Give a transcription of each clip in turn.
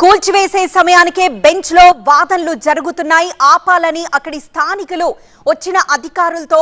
కూల్చివేసే సమయానికే బెంచ్లో వాదనలు జరుగుతున్నాయి. ఆపాలని అక్కడి స్థానికులు వచ్చిన అధికారులతో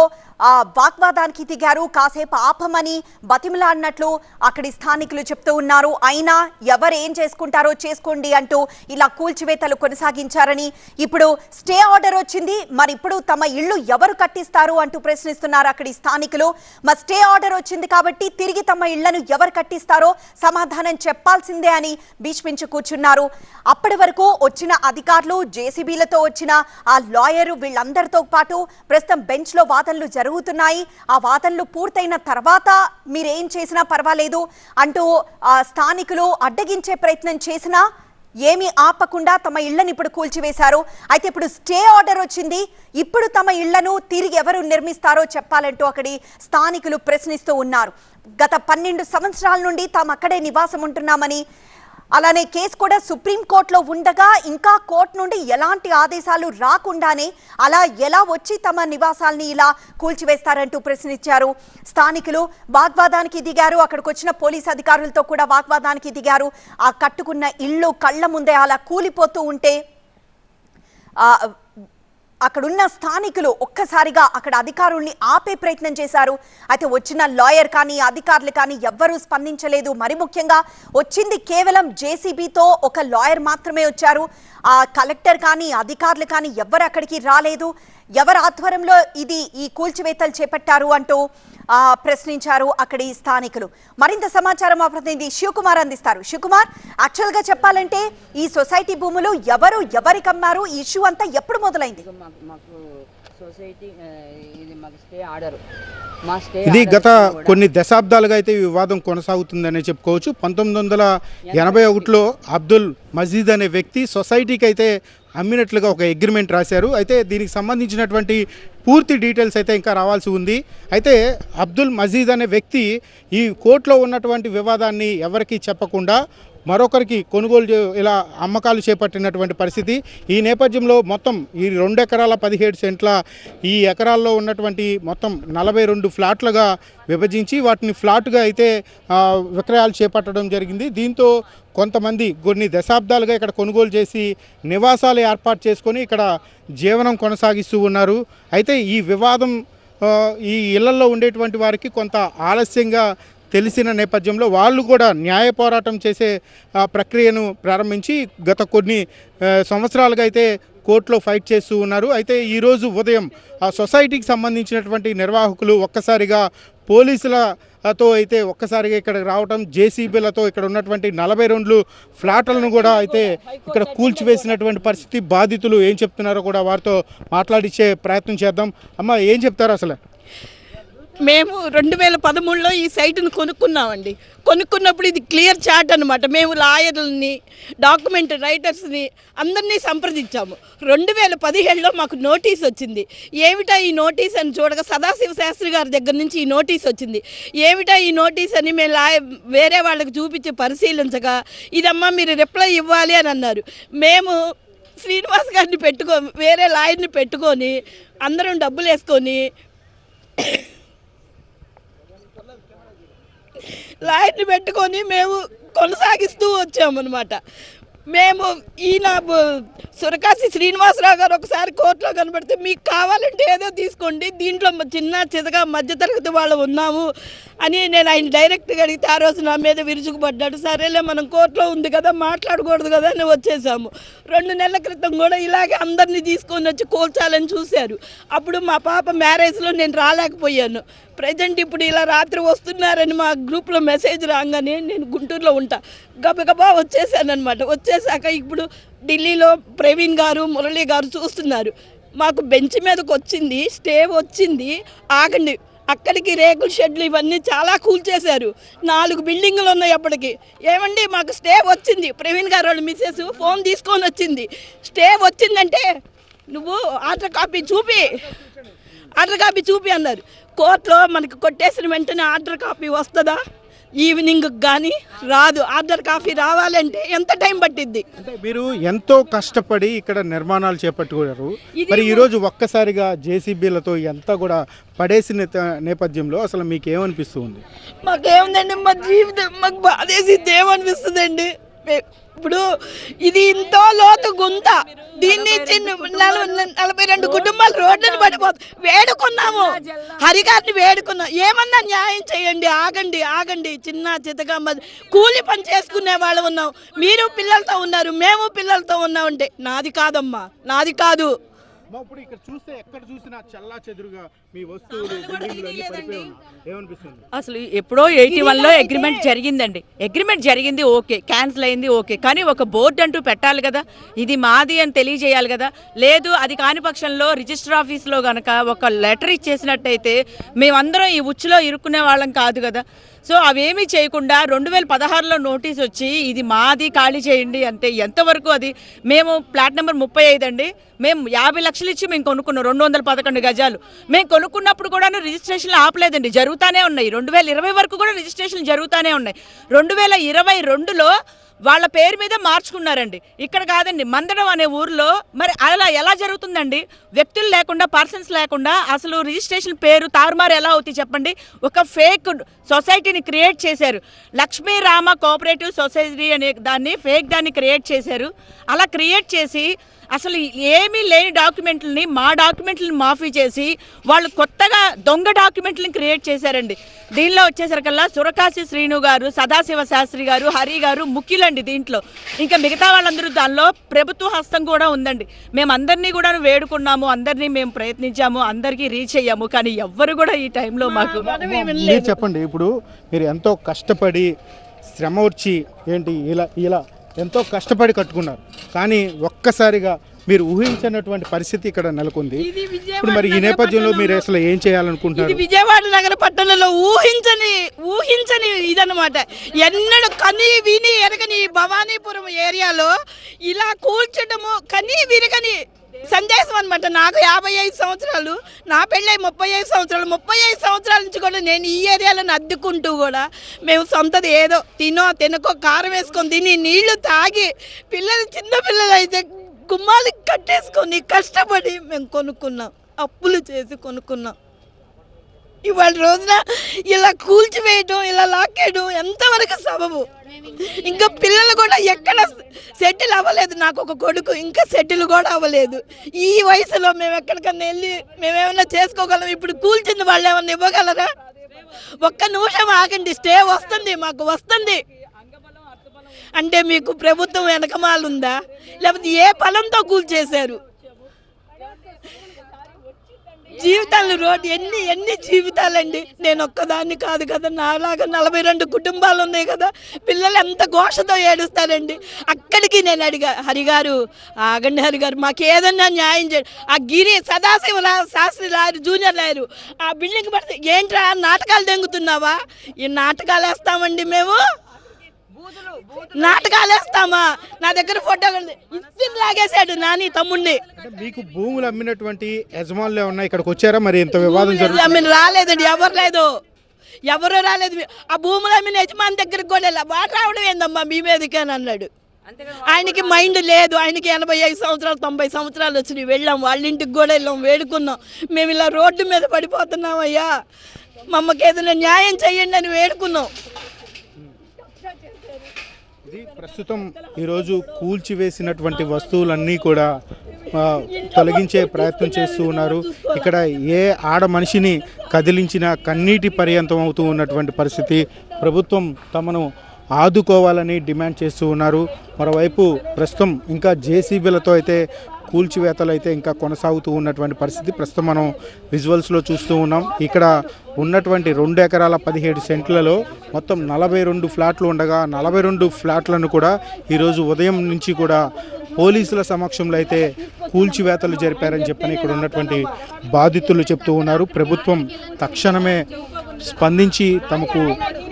వాగ్వాదానికి దిగారు. కాసేపు ఆపమని బతిమలాడినట్లు అక్కడి స్థానికులు చెప్తూ ఉన్నారు. అయినా ఎవరు ఏం చేసుకుంటారో చేసుకోండి అంటూ ఇలా కూల్చివేతలు కొనసాగించారని. ఇప్పుడు స్టే ఆర్డర్ వచ్చింది. మరి ఇప్పుడు తమ ఇళ్ళు ఎవరు కట్టిస్తారు అంటూ ప్రశ్నిస్తున్నారు అక్కడి స్థానికులు. మరి స్టే ఆర్డర్ వచ్చింది కాబట్టి తిరిగి తమ ఇళ్ళను ఎవరు కట్టిస్తారో సమాధానం చెప్పాల్సిందే అని భీష్మించి కూర్చున్నారు. అప్పటి వరకు వచ్చిన అధికారులు జేసీబీలతో వచ్చిన ఆ లాయరు వీళ్ళందరితో పాటు ప్రస్తుతం బెంచ్లో వాదనలు జరుగుతున్నాయి ఆ వాదనలు పూర్తయిన తర్వాత మీరేం చేసినా పర్వాలేదు అంటూ ఆ స్థానికులు అడ్డగించే ప్రయత్నం చేసినా ఏమీ ఆపకుండా తమ ఇళ్ళను ఇప్పుడు కూల్చివేశారు. అయితే ఇప్పుడు స్టే ఆర్డర్ వచ్చింది. ఇప్పుడు తమ ఇళ్ళను తిరిగి ఎవరు నిర్మిస్తారో చెప్పాలంటూ అక్కడి స్థానికులు ప్రశ్నిస్తూ ఉన్నారు. గత పన్నెండు సంవత్సరాల నుండి తాము అక్కడే నివాసం ఉంటున్నామని అలానే కేసు కూడా సుప్రీంకోర్టులో ఉండగా ఇంకా కోర్టు నుండి ఎలాంటి ఆదేశాలు రాకుండానే అలా ఎలా వచ్చి తమ నివాసాల్ని ఇలా కూల్చివేస్తారంటూ ప్రశ్నించారు. స్థానికులు వాగ్వాదానికి దిగారు. అక్కడికి వచ్చిన పోలీస్ అధికారులతో కూడా వాగ్వాదానికి దిగారు. ఆ కట్టుకున్న ఇల్లు కళ్ళ ముందే అలా కూలిపోతూ ఉంటే ఆ, అక్కడున్న స్థానికులు ఒక్కసారిగా అక్కడ అధికారుల్ని ఆపే ప్రయత్నం చేశారు. అయితే వచ్చిన లాయర్ కానీ అధికారులు కానీ ఎవ్వరూ స్పందించలేదు. మరి ముఖ్యంగా వచ్చింది కేవలం జేసీబీతో ఒక లాయర్ మాత్రమే వచ్చారు. ఆ కలెక్టర్ కానీ అధికారులు కానీ ఎవ్వరు అక్కడికి రాలేదు. ఎవరి ఆధ్వర్యంలో ఇది ఈ కూల్చివేతలు చేపట్టారు అంటూ ప్రశ్నించారు అక్కడి స్థానికులు. మరింత సమాచారం మా ప్రతినిధి శివకుమార్ అందిస్తారు. శివకుమార్ యాక్చువల్గా చెప్పాలంటే ఈ సొసైటీ భూములు ఎవరు ఎవరికి అమ్మారు ఈ ఇష్యూ అంతా ఎప్పుడు మొదలైంది? సొసైటీ ఇది మాకు స్టే ఆర్డర్. మా స్టే ఇది ఆర్డర్ గత కొన్ని దశాబ్దాలుగా అయితే ఈ వివాదం కొనసాగుతుందనే చెప్పుకోవచ్చు. పంతొమ్మిది వందల ఎనభై ఒకటిలో అబ్దుల్ మజీద్ అనే వ్యక్తి సొసైటీకి అయితే అమ్మినట్లుగా ఒక అగ్రిమెంట్ రాశారు. అయితే దీనికి సంబంధించినటువంటి పూర్తి డీటెయిల్స్ అయితే ఇంకా రావాల్సి ఉంది. అయితే అబ్దుల్ మజీద్ అనే వ్యక్తి ఈ కోర్టులో ఉన్నటువంటి వివాదాన్ని ఎవరికీ చెప్పకుండా మరొకరికి కొనుగోలు చే- ఇలా అమ్మకాలు చేపట్టినటువంటి పరిస్థితి. ఈ నేపథ్యంలో మొత్తం ఈ రెండు ఎకరాల పదిహేడు సెంట్ల ఈ ఎకరాల్లో ఉన్నటువంటి మొత్తం నలభై రెండు ఫ్లాట్లుగా విభజించి వాటిని ఫ్లాట్గా అయితే విక్రయాలు చేపట్టడం జరిగింది. దీంతో కొంతమంది కొన్ని దశాబ్దాలుగా ఇక్కడ కొనుగోలు చేసి నివాసాలు ఏర్పాటు చేసుకొని ఇక్కడ జీవనం కొనసాగిస్తూ ఉన్నారు. అయితే ఈ వివాదం ఈ ఇళ్ళలో ఉండేటువంటి వారికి కొంత ఆలస్యంగా తెలిసిన నేపథ్యంలో వాళ్ళు కూడా న్యాయ పోరాటం చేసే ఆ, ప్రక్రియను ప్రారంభించి గత కొన్ని సంవత్సరాలుగా అయితే కోర్టులో ఫైట్ చేస్తూ ఉన్నారు. అయితే ఈరోజు ఉదయం ఆ సొసైటీకి సంబంధించినటువంటి నిర్వాహకులు ఒక్కసారిగా పోలీసులతో అయితే ఒక్కసారిగా ఇక్కడికి రావటం జేసీబీలతో ఇక్కడ ఉన్నటువంటి నలభై రెండు ఫ్లాట్లను కూడా అయితే ఇక్కడ కూల్చివేసినటువంటి పరిస్థితి బాధితులు ఏం చెప్తున్నారో కూడా వారితో మాట్లాడించే ప్రయత్నం చేద్దాం. అమ్మ ఏం చెప్తారు అసలు? మేము రెండు వేల పదమూడులో ఈ సైటును కొనుక్కున్నామండి. కొనుక్కున్నప్పుడు ఇది క్లియర్ చాట్ అనమాట మేము లాయర్లని డాక్యుమెంట్ రైటర్స్ని అందరినీ సంప్రదించాము. రెండు వేల పదిహేడులో మాకు నోటీస్ వచ్చింది. ఏమిటా ఈ నోటీస్ అని చూడగా సదాశివ శాస్త్రి గారి దగ్గర నుంచి ఈ నోటీస్ వచ్చింది. ఏమిటా ఈ నోటీస్ అని మేము లాయ వేరే వాళ్ళకి చూపించి పరిశీలించగా ఇదమ్మా మీరు రిప్లై ఇవ్వాలి అని అన్నారు. మేము శ్రీనివాస్ గారిని పెట్టుకో వేరే లాయర్ని పెట్టుకొని అందరం డబ్బులు వేసుకొని లాయర్ని పెట్టుకొని మేము కొనసాగిస్తూ వచ్చామన్నమాట. మేము ఈయన సురకాశి శ్రీనివాసరావు గారు ఒకసారి కోర్టులో కనబడితే మీకు కావాలంటే ఏదో తీసుకోండి దీంట్లో మ- చిన్న చితగా మధ్యతరగతి వాళ్ళు ఉన్నాము అని నేను ఆయన డైరెక్ట్గా అడిగితే ఆ రోజు నా మీద విరుచుకుపడ్డాడు. సరేలే మనం కోర్టులో ఉంది కదా మాట్లాడకూడదు కదా అని వచ్చేసాము. రెండు నెలల క్రితం కూడా ఇలాగే అందరినీ తీసుకొని వచ్చి కూల్చాలని చూశారు. అప్పుడు మా పాప మ్యారేజ్లో నేను రాలేకపోయాను. ప్రజెంట్ ఇప్పుడు ఇలా రాత్రి వస్తున్నారని మా గ్రూప్లో మెసేజ్ రాగానే నేను గుంటూరులో ఉంటా. గబగబా వచ్చేసాను అనమాట వచ్చేసాక ఇప్పుడు ఢిల్లీలో ప్రవీణ్ గారు మురళీ గారు చూస్తున్నారు. మాకు బెంచ్ మీదకి వచ్చింది స్టే వచ్చింది. ఆగండి. అక్కడికి రేకుల షెడ్లు ఇవన్నీ చాలా కూల్చేశారు నాలుగు బిల్డింగులు ఉన్నాయి అప్పటికి. ఏమండి మాకు స్టే వచ్చింది. ప్రవీణ్ గారు వాళ్ళ మిస్సెస్ ఫోన్ తీసుకొని వచ్చింది. స్టే వచ్చిందంటే నువ్వు ఆర్డర్ కాపీ చూపి ఆర్డర్ కాపీ చూపి అన్నారు. కోర్టులో మనకి కొట్టేసిన వెంటనే ఆర్డర్ కాపీ వస్తుందా? ఈవినింగ్ కానీ రాదు. ఆర్డర్ కాపీ రావాలంటే ఎంత టైం పట్టిద్ది? అంటే మీరు ఎంతో కష్టపడి ఇక్కడ నిర్మాణాలు చేపట్టుకున్నారు మరి ఈరోజు ఒక్కసారిగా జేసీబీలతో ఎంత కూడా పడేసిన నేపథ్యంలో అసలు మీకు ఏమనిపిస్తుంది మాకేముందండి మా జీవితం మాకు బాధేసి ఏమనిపిస్తుందండి ఇప్పుడు ఇది ఇంతో లోతు గుంత. దీన్ని చిన్న నలభై రెండు కుటుంబాలు రోడ్లను పడిపోతు వేడుకున్నాము. హరిగారిని వేడుకున్నాం. ఏమన్నా న్యాయం చేయండి ఆగండి ఆగండి. చిన్న చితగా కూలి పని చేసుకునే వాళ్ళు ఉన్నాం. మీరు పిల్లలతో ఉన్నారు మేము పిల్లలతో ఉన్నామంటే నాది కాదమ్మా. నాది కాదు. మా ఇప్పుడు ఇక్కడ చూస్తే ఎక్కడ చూసినా చల్లా చెదురుగా మీ వస్తువులు ఏమనిపిస్తుంది? అసలు ఎప్పుడో ఎయిటీ వన్లో అగ్రిమెంట్ జరిగిందండి. అగ్రిమెంట్ జరిగింది ఓకే. క్యాన్సిల్ అయింది ఓకే. కానీ ఒక బోర్డు అంటూ పెట్టాలి కదా. ఇది మాది అని తెలియజేయాలి కదా. లేదు అది కాని పక్షంలో రిజిస్టర్ ఆఫీస్లో గనక ఒక లెటర్ ఇచ్చేసినట్టయితే మేమందరం ఈ ఉచ్చులో ఇరుక్కునే వాళ్ళం కాదు కదా. సో అవేమీ చేయకుండా రెండు వేల పదహారులో నోటీస్ వచ్చి ఇది మాది ఖాళీ చేయండి అంటే ఎంతవరకు అది? మేము ప్లాట్ నెంబర్ ముప్పై ఐదు అండి. మేము యాభై లక్షలు ఇచ్చి మేము కొనుక్కున్నాం రెండు వందల పదకొండు గజాలు. మేము కొనుక్కున్నప్పుడు కూడా రిజిస్ట్రేషన్లు ఆపలేదండి. జరుగుతూనే ఉన్నాయి. రెండు వేల ఇరవై వరకు కూడా రిజిస్ట్రేషన్లు జరుగుతూనే ఉన్నాయి. రెండు వేల ఇరవై రెండులో వాళ్ళ పేరు మీద మార్చుకున్నారండి. ఇక్కడ కాదండి మందడం అనే ఊర్లో మరి అలా ఎలా జరుగుతుందండి? వ్యక్తులు లేకుండా పర్సన్స్ లేకుండా అసలు రిజిస్ట్రేషన్ పేరు తారుమారు ఎలా అవుతాయి చెప్పండి? ఒక ఫేక్ సొసైటీని క్రియేట్ చేశారు. లక్ష్మీ రామ కోఆపరేటివ్ సొసైటీ అనే దాన్ని ఫేక్ దాన్ని క్రియేట్ చేశారు. అలా క్రియేట్ చేసి అసలు ఏమీ లేని డాక్యుమెంట్లని మా డాక్యుమెంట్లను మాఫీ చేసి వాళ్ళు కొత్తగా దొంగ డాక్యుమెంట్లను క్రియేట్ చేశారండి. దీనిలో వచ్చేసరికల్లా సురకాశి శ్రీను గారు సదాశివ శాస్త్రి గారు హరి గారు ముఖ్యులండి దీంట్లో. ఇంకా మిగతా వాళ్ళందరూ దానిలో ప్రభుత్వ హస్తం కూడా ఉందండి. మేము అందరినీ కూడా వేడుకున్నాము అందరినీ మేము ప్రయత్నించాము అందరికీ రీచ్ అయ్యాము కానీ ఎవ్వరు కూడా ఈ టైంలో మాకు మీరు చెప్పండి ఇప్పుడు మీరు ఎంతో కష్టపడి శ్రమ వచ్చి ఏంటి ఇలా ఇలా ఎంతో కష్టపడి కట్టుకున్నారు. కానీ ఒక్కసారిగా మీరు ఊహించినటువంటి పరిస్థితి ఇక్కడ నెలకొంది. ఇప్పుడు మరి ఈ నేపథ్యంలో మీరు అసలు ఏం చేయాలనుకుంటున్నారు? విజయవాడ నగర పట్టణంలో ఊహించని ఊహించని ఇదనమాట ఎన్నడూ కని విని ఎరగని భవానీపురం ఏరియాలో ఇలా కూల్చడము కని విరగని సందేశం అనమాట నాకు యాభై ఐదు సంవత్సరాలు నా పెళ్ళై ముప్పై ఐదు సంవత్సరాలు. ముప్పై ఐదు సంవత్సరాల నుంచి కూడా నేను ఈ ఏరియాలో అద్దుకుంటూ కూడా మేము సొంతది ఏదో తినో తినకో కారం వేసుకొని తిని నీళ్ళు తాగి పిల్లలు చిన్న పిల్లలు అయితే గుమ్మాలు కట్టేసుకొని కష్టపడి మేము కొనుక్కున్నాం. అప్పులు చేసి కొనుక్కున్నాం. ఇవాళ రోజున ఇలా కూల్చివేయటం ఇలా లాక్కేయడం ఎంతవరకు సబబు? ఇంకా పిల్లలు కూడా ఎక్కడ సెటిల్ అవ్వలేదు. నాకు ఒక కొడుకు ఇంకా సెటిల్ కూడా అవ్వలేదు. ఈ వయసులో మేము ఎక్కడికన్నా వెళ్ళి మేమేమన్నా చేసుకోగలం? ఇప్పుడు కూల్చింది వాళ్ళు ఏమన్నా ఇవ్వగలరా? ఒక్క నిమిషం ఆగండి. స్టే వస్తుంది మాకు వస్తుంది. అంటే మీకు ప్రభుత్వం వెనకమాలుందా? లేకపోతే ఏ ఫలంతో కూల్చేశారు? జీవితాలు రోడ్డు ఎన్ని ఎన్ని జీవితాలండి? నేను ఒక్కదాన్ని కాదు కదా నాలాగా నలభై రెండు కుటుంబాలు ఉన్నాయి కదా పిల్లలు ఎంత ఘోషతో ఏడుస్తారండి? అక్కడికి నేను అడిగా హరిగారు ఆగండి హరిగారు మాకు ఏదన్నా న్యాయం చేయండి. ఆ Giri Sadasiva Sastri lawyer junior lawyer ఆ బిల్డింగ్ పడితే ఏంట్రా నాటకాలు దెంగుతున్నావా? ఈ నాటకాలు వేస్తామండి మేము? నాటకాలు వేస్తామా నా దగ్గర ఫోటో ఇచ్చి లాగేశాడు నాని తమ్ముడిని మీకు భూములు అమ్మినటువంటి యజమానులు ఏమన్నా ఇక్కడికి వచ్చారా? మరి ఇంత వివాదం ఆమెను రాలేదండి ఎవరు లేదు. ఎవరు రాలేదు. ఆ భూముల మీద యజమాని దగ్గరికి కూడా వెళ్ళా. వాడు రావడం ఏందమ్మా మీ మీదకి అని అన్నాడు. ఆయనకి మైండ్ లేదు. ఆయనకి ఎనభై ఐదు సంవత్సరాలు తొంభై సంవత్సరాలు వచ్చినాయి వెళ్ళాం. వాళ్ళ ఇంటికి కూడా వెళ్ళాం వేడుకున్నాం. మేము ఇలా రోడ్డు మీద పడిపోతున్నాం అయ్యా మమ్మకి ఏదైనా న్యాయం చేయండి అని వేడుకున్నాం. ఇది ప్రస్తుతం ఈరోజు కూల్చివేసినటువంటి వస్తువులన్నీ కూడా తొలగించే ప్రయత్నం చేస్తూ ఉన్నారు. ఇక్కడ ఏ ఆడ మనిషిని కదిలించినా కన్నీటి పర్యంతం అవుతూ ఉన్నటువంటి పరిస్థితి. ప్రభుత్వం తమను ఆదుకోవాలని డిమాండ్ చేస్తూ ఉన్నారు. మరోవైపు ప్రస్తుతం ఇంకా జేసీబీలతో అయితే కూల్చివేతలు అయితే ఇంకా కొనసాగుతూ ఉన్నటువంటి పరిస్థితి. ప్రస్తుతం మనం విజువల్స్లో చూస్తూ ఉన్నాం. ఇక్కడ ఉన్నటువంటి రెండు ఎకరాల పదిహేడు సెంట్లలో మొత్తం నలభై రెండు ఫ్లాట్లు ఉండగా నలభై రెండు ఫ్లాట్లను కూడా ఈరోజు ఉదయం నుంచి కూడా పోలీసుల సమక్షంలో అయితే కూల్చివేతలు జరిపారని చెప్పని ఇక్కడ ఉన్నటువంటి బాధితులు చెప్తూ ఉన్నారు. ప్రభుత్వం తక్షణమే స్పందించి తమకు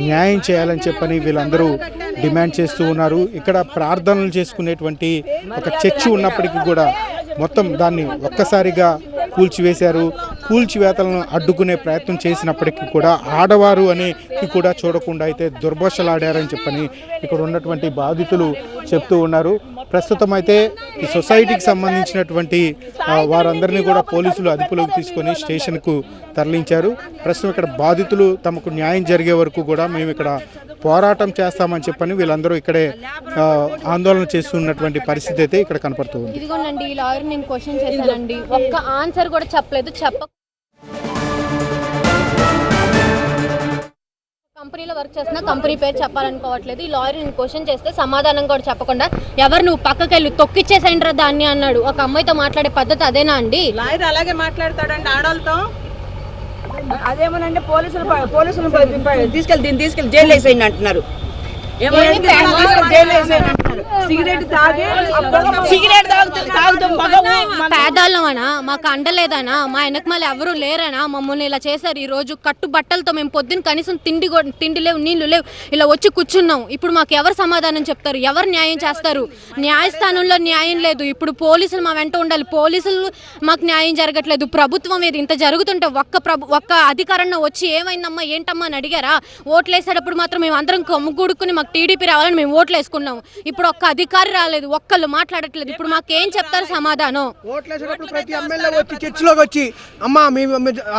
న్యాయం చేయాలని చెప్పని వీళ్ళందరూ డిమాండ్ చేస్తూ ఉన్నారు. ఇక్కడ ప్రార్థనలు చేసుకునేటువంటి ఒక చర్చి ఉన్నప్పటికీ కూడా మొత్తం దాన్ని ఒక్కసారిగా కూల్చివేశారు. కూల్చివేతలను అడ్డుకునే ప్రయత్నం చేసినప్పటికీ కూడా ఆడవారు అని కూడా చూడకుండా అయితే దుర్భాషలాడారని చెప్పని ఇక్కడ ఉన్నటువంటి బాధితులు చెప్తూ ఉన్నారు. ప్రస్తుతం అయితే ఈ సొసైటీకి సంబంధించినటువంటి వారందరినీ కూడా పోలీసులు అదుపులోకి తీసుకొని స్టేషన్కు తరలించారు. ప్రస్తుతం ఇక్కడ బాధితులు తమకు న్యాయం జరిగే వరకు కూడా మేము ఇక్కడ పోరాటం చేస్తామని చెప్పని వీళ్ళందరూ ఇక్కడే ఆందోళన చేస్తున్నటువంటి పరిస్థితి అయితే ఇక్కడ కనపడుతుంది లాయర్ నేను క్వశ్చన్ చేశానండి. ఒక్క ఆన్సర్ కూడా చెప్పలేదు చెప్ప కంపెనీలో వర్క్ చేస్తున్నా కంపెనీ పేరు చెప్పాలనుకోవట్లేదు. ఈ లాయర్ నేను క్వశ్చన్ చేస్తే సమాధానం కూడా చెప్పకుండా ఎవరు నువ్వు పక్కకి వెళ్ళి తొక్కిచ్చేసేంట్రా దాన్ని అన్నాడు. ఒక అమ్మాయితో మాట్లాడే పద్ధతి అదేనా అండి? లాయర్ అలాగే మాట్లాడతాడండి ఆడవాళ్ళతో అదేమోనంటే పోలీసులు పోలీసులు తీసుకెళ్ళి దీన్ని తీసుకెళ్ళి జైలు వేసేయండి అంటున్నారు. తీసుకెళ్ళి జైలు వేసేయండి అంటున్నారు. సిగరెట్ తాగి సిగరెట్ తాగుతుంది తాగుతాం. మగము పేదాళ్ళమనా? మాకు అండలేదనా మా వెనకమాల ఎవరు లేరనా? మమ్మల్ని ఇలా చేశారు ఈ రోజు. కట్టు బట్టలతో మేము పొద్దున్న కనీసం తిండి కూడా- తిండి లేవు నీళ్ళు లేవు. ఇలా వచ్చి కూర్చున్నాం. ఇప్పుడు మాకు ఎవరు సమాధానం చెప్తారు? ఎవరు న్యాయం చేస్తారు? న్యాయస్థానంలో న్యాయం లేదు. ఇప్పుడు పోలీసులు మా వెంట ఉండాలి. పోలీసులు మాకు న్యాయం జరగట్లేదు. ప్రభుత్వం ఇది ఇంత జరుగుతుంటే ఒక్క ప్రభు ఒక్క అధికారన్న వచ్చి ఏమైందమ్మా ఏంటమ్మా అని అడిగారా? ఓట్లు వేసేటప్పుడు మాత్రం మేము అందరం కొమ్ముగూడుకుని మాకు టీడీపీ రావాలని మేము ఓట్లు వేసుకున్నాం ఇప్పుడు ఒక్క అధికారి రాలేదు ఒక్కళ్ళు మాట్లాడట్లేదు. ఇప్పుడు మాకేం చెప్తారు సమాధానం? ఓట్లేసేటప్పుడు ప్రతి ఎమ్మెల్యే వచ్చి చర్చిలోకి వచ్చి అమ్మ మీ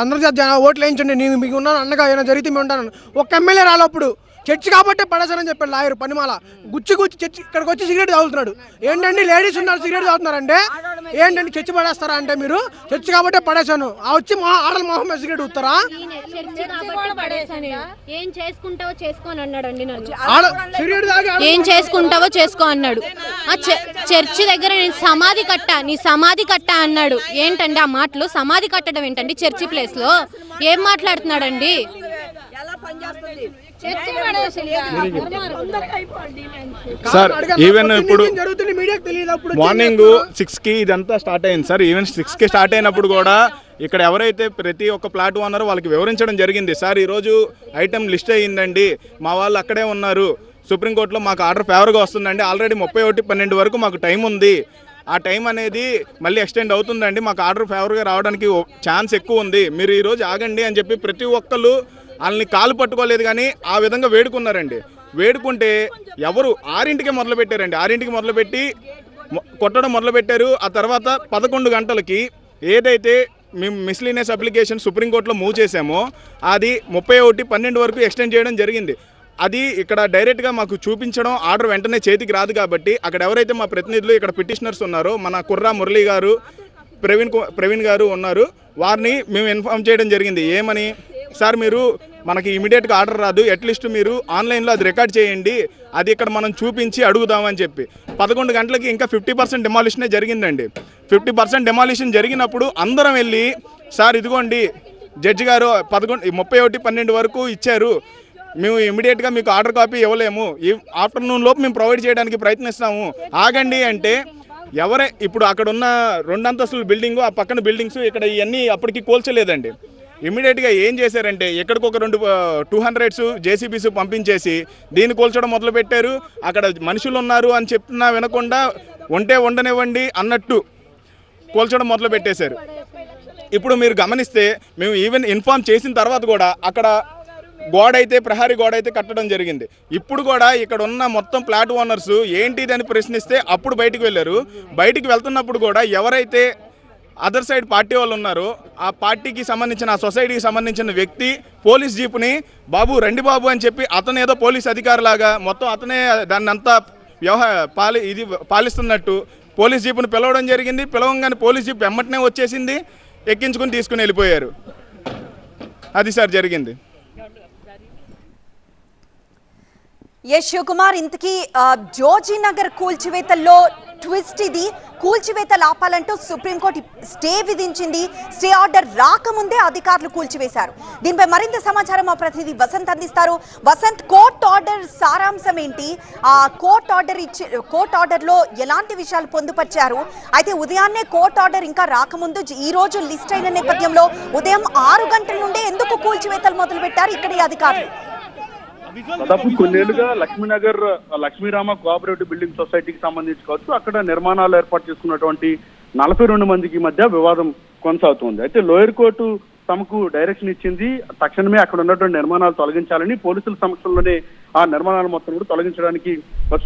అందరి ఓట్లు వేయించండి నేను మీకు ఉన్నాను అన్నగా ఏమైనా జరిగితే మేము ఉంటాను ఒక్క ఎమ్మెల్యే రాలప్పుడు చర్చి కాబట్టే పడేశానని చెప్పాడు లాయర్ పనిమాల. గుచ్చి గుచ్చి చర్చి ఇక్కడికి వచ్చి సిగరెట్ తాగుతున్నాడు. ఏంటండి లేడీస్ ఉన్నారు సిగరెట్ తాగుతున్నారంటే? ఏంటండి చర్చి పడేస్తారా అంటే మీరు? చర్చి కాబట్టే పడేశాను. ఆ వచ్చి మా ఆడల మొహం మీద సిగరెట్ ఊతారా చర్చి కాబట్టి పడేశాను. ఏం చేసుకుంటావో చేసుకో అని అన్నాడండి నన్ను. ఆడ సిగరెట్ తాగి ఆడ- ఏం చేసుకుంటావో చేసుకో అన్నాడు. చర్చి దగ్గర నేను సమాధి కట్టా నీ సమాధి కట్టా అన్నాడు. ఏంటండి ఆ మాటలు? సమాధి కట్టడం ఏంటండి చర్చి ప్లేస్లో ఏం మాట్లాడుతున్నాడండి? చర్చి పడేసిందా? సార్. ఈవెన్ ఇప్పుడు ఏం జరుగుతుంది మీడియాకి తెలియదు. అప్పుడు వచ్చి ఏం మార్నింగ్ చేస్తున్నారు? సిక్స్కి ఇదంతా స్టార్ట్ అయింది. సార్ ఈవెన్ సిక్స్కి స్టార్ట్ అయినప్పుడు కూడా ఇక్కడ ఎవరైతే ప్రతి ఒక్క ప్లాట్ ఉన్నారో వాళ్ళకి వివరించడం జరిగింది. సార్ ఈరోజు ఐటమ్ లిస్ట్ అయ్యిందండి. మా వాళ్ళు అక్కడే ఉన్నారు. సుప్రీంకోర్టులో మాకు ఆర్డర్ ఫేవర్గా వస్తుందండి. ఆల్రెడీ ముప్పై ఒకటి పన్నెండు వరకు మాకు టైం ఉంది. ఆ టైం అనేది మళ్ళీ ఎక్స్టెండ్ అవుతుందండి. మాకు ఆర్డర్ ఫేవర్గా రావడానికి ఛాన్స్ ఎక్కువ ఉంది. మీరు ఈరోజు ఆగండి అని చెప్పి ప్రతి ఒక్కళ్ళు వాళ్ళని కాలు పట్టుకోలేదు కానీ ఆ విధంగా వేడుకున్నారండి. వేడుకుంటే ఎవరు ఆరింటికే మొదలుపెట్టారండి ఆరింటికి మొదలుపెట్టి మొ- కొట్టడం మొదలుపెట్టారు ఆ తర్వాత పదకొండు గంటలకి ఏదైతే మేము మిస్లీనియస్ అప్లికేషన్ సుప్రీంకోర్టులో మూవ్ చేసామో అది ముప్పై ఒకటి పన్నెండు వరకు ఎక్స్టెండ్ చేయడం జరిగింది. అది ఇక్కడ డైరెక్ట్గా మాకు చూపించడం ఆర్డర్ వెంటనే చేతికి రాదు కాబట్టి అక్కడ ఎవరైతే మా ప్రతినిధులు ఇక్కడ పిటిషనర్స్ ఉన్నారో మన కుర్రా మురళి గారు ప్రవీణ్ కు- ప్రవీణ్ గారు ఉన్నారు. వారిని మేము ఇన్ఫామ్ చేయడం జరిగింది. ఏమని? సార్ మీరు మనకి ఇమీడియట్గా ఆర్డర్ రాదు. అట్లీస్ట్ మీరు ఆన్లైన్లో అది రికార్డ్ చేయండి. అది ఇక్కడ మనం చూపించి అడుగుదామని చెప్పి. పదకొండు గంటలకి ఇంకా ఫిఫ్టీ పర్సెంట్ డెమాలిషనే జరిగిందండి. ఫిఫ్టీ పర్సెంట్ డెమాలిషన్ జరిగినప్పుడు అందరం వెళ్ళి సార్ ఇదిగోండి జడ్జి గారు పదకొండు ముప్పై ఒకటి పన్నెండు వరకు ఇచ్చారు. మేము ఇమీడియట్గా మీకు ఆర్డర్ కాపీ ఇవ్వలేము. ఈ ఆఫ్టర్నూన్ లోపు మేము ప్రొవైడ్ చేయడానికి ప్రయత్నిస్తాము. ఆగండి అంటే ఎవరే ఇప్పుడు అక్కడ ఉన్న రెండు అంతస్తుల బిల్డింగు ఆ పక్కన బిల్డింగ్స్ ఇక్కడ ఇవన్నీ అప్పటికి కోల్చలేదండి. ఇమీడియట్గా ఏం చేశారంటే ఎక్కడికొక రెండు టూ హండ్రెడ్స్ జేసీబీస్ పంపించేసి దీన్ని కూల్చడం మొదలుపెట్టారు. అక్కడ మనుషులు ఉన్నారు అని చెప్తున్నా వినకుండా ఉంటే ఉండనివ్వండి అన్నట్టు కూల్చడం మొదలు పెట్టేశారు ఇప్పుడు మీరు గమనిస్తే మేము ఈవెన్ ఇన్ఫార్మ్ చేసిన తర్వాత కూడా అక్కడ గోడ అయితే ప్రహారీ గోడ అయితే కట్టడం జరిగింది. ఇప్పుడు కూడా ఇక్కడ ఉన్న మొత్తం ప్లాట్ ఓనర్స్ ఏంటిది అని ప్రశ్నిస్తే అప్పుడు బయటికి వెళ్ళారు. బయటికి వెళ్తున్నప్పుడు కూడా ఎవరైతే అదర్ సైడ్ పార్టీ వాళ్ళు ఉన్నారు. ఆ పార్టీకి సంబంధించిన ఆ సొసైటీకి సంబంధించిన వ్యక్తి పోలీస్ జీపుని బాబు రండి బాబు అని చెప్పి అతను ఏదో పోలీస్ అధికారిలాగా మొత్తం అతనే దాన్ని అంతా వ్యవహార పాలి ఇది పాలిస్తున్నట్టు పోలీస్ జీపుని పిలవడం జరిగింది. పిలవంగానే పోలీస్ జీప్ వెంబటనే వచ్చేసింది. ఎక్కించుకుని తీసుకుని వెళ్ళిపోయారు. అది సార్ జరిగింది. ఎస్ శివకుమార్ ఇంతకీ ఆ, జోజీ నగర్ కూల్చివేతల్లో ట్విస్ట్ ఇది. కూల్చివేతలు ఆపాలంటూ సుప్రీంకోర్టు స్టే విధించింది. స్టే ఆర్డర్ రాకముందే అధికారులు కూల్చివేశారు. దీనిపై మరింత సమాచారం మా ప్రతినిధి వసంత్ అందిస్తారు. వసంత్ కోర్ట్ ఆర్డర్ సారాంశం ఏంటి? ఆ కోర్ట్ ఆర్డర్ ఇచ్చి కోర్ట్ ఆర్డర్లో ఎలాంటి విషయాలు పొందుపరిచారు? అయితే ఉదయాన్నే కోర్ట్ ఆర్డర్ ఇంకా రాకముందు ఈ రోజు లిస్ట్ అయిన నేపథ్యంలో ఉదయం ఆరు గంటల నుండే ఎందుకు కూల్చివేతలు మొదలుపెట్టారు ఇక్కడి అధికారులు? దాదాపు కొన్నేళ్ళుగా లక్ష్మీనగర్ లక్ష్మీరామ కోఆపరేటివ్ బిల్డింగ్ సొసైటీకి సంబంధించి కావచ్చు అక్కడ నిర్మాణాలు ఏర్పాటు చేసుకున్నటువంటి నలభై రెండు మందికి మధ్య వివాదం కొనసాగుతుంది. అయితే లోయర్ కోర్టు తమకు డైరెక్షన్ ఇచ్చింది తక్షణమే అక్కడ ఉన్నటువంటి నిర్మాణాలు తొలగించాలని పోలీసుల సమక్షంలోనే ఆ నిర్మాణాలు మొత్తం కూడా తొలగించడానికి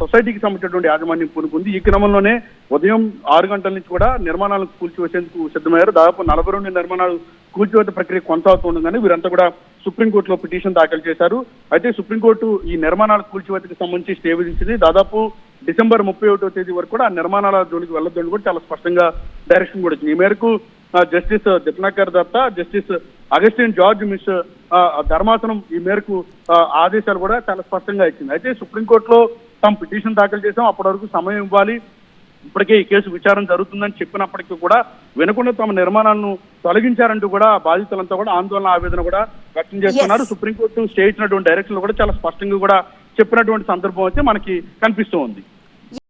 సొసైటీకి సంబంధించినటువంటి యాజమాన్యం పూనుకుంది. ఈ క్రమంలోనే ఉదయం ఆరు గంటల నుంచి కూడా నిర్మాణాలను కూల్చివేసేందుకు సిద్ధమయ్యారు. దాదాపు నలభై రెండు నిర్మాణాలు కూల్చివేత ప్రక్రియ కొనసాగుతుండగానే వీరంతా కూడా సుప్రీంకోర్టులో పిటిషన్ దాఖలు చేశారు. అయితే సుప్రీంకోర్టు ఈ నిర్మాణాల కూల్చివేతకు సంబంధించి స్టే విధించింది. దాదాపు డిసెంబర్ ముప్పై ఒకటో తేదీ వరకు కూడా ఆ నిర్మాణాల జోలికి వెళ్ళొద్దని కూడా చాలా స్పష్టంగా డైరెక్షన్ కూడా వచ్చింది ఈ మేరకు justice Dipankar Datta justice Augustine George miss ధర్మాసనం ఈ మేరకు ఆదేశాలు కూడా చాలా స్పష్టంగా ఇచ్చింది. అయితే సుప్రీంకోర్టులో తాము పిటిషన్ దాఖలు చేసాం అప్పటి వరకు సమయం ఇవ్వాలి. ఇప్పటికే ఈ కేసు విచారణ జరుగుతుందని చెప్పినప్పటికీ కూడా వినకుండా తమ నిర్మాణాలను తొలగించారంటూ కూడా బాధితులంతా కూడా ఆందోళన ఆవేదన కూడా వ్యక్తం చేస్తున్నారు. సుప్రీంకోర్టు స్టే ఇచ్చినటువంటి డైరెక్షన్ కూడా చాలా స్పష్టంగా కూడా చెప్పినటువంటి సందర్భం అయితే మనకి కనిపిస్తూ ఉంది